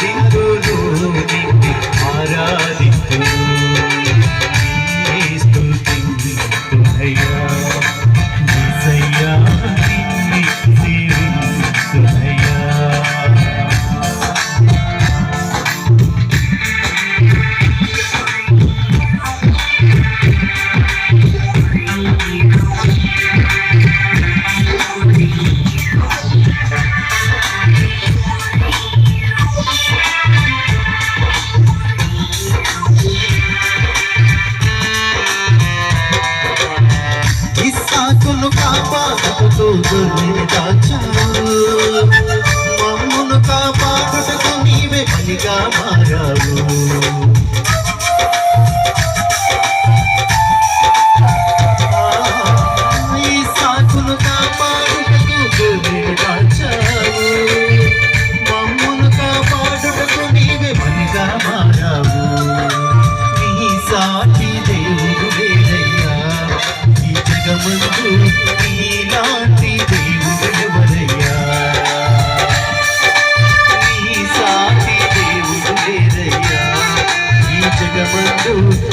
दिन నీవే మారావు. do.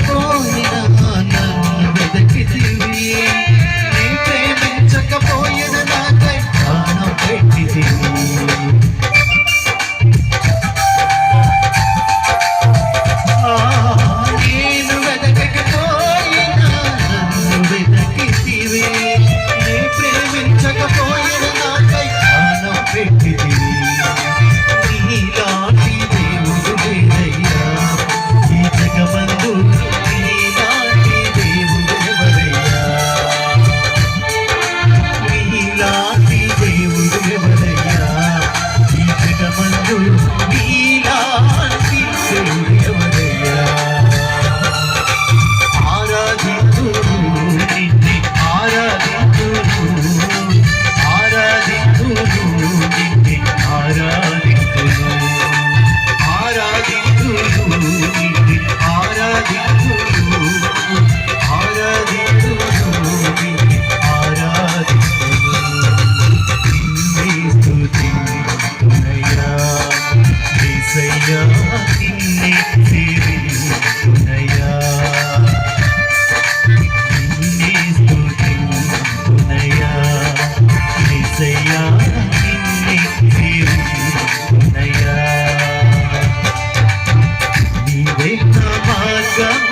ಕೋ ನೀ Jackson.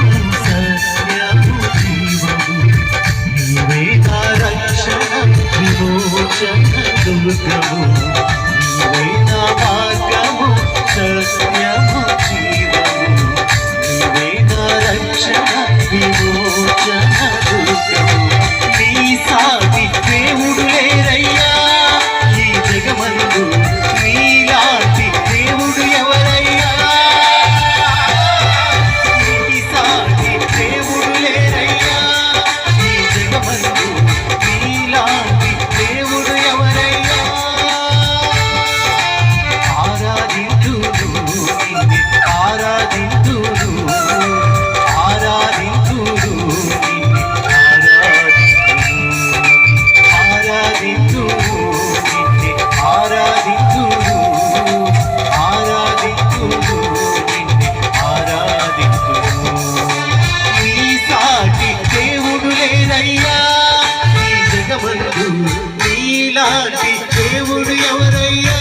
దేవుడు ఎవరయ్యా?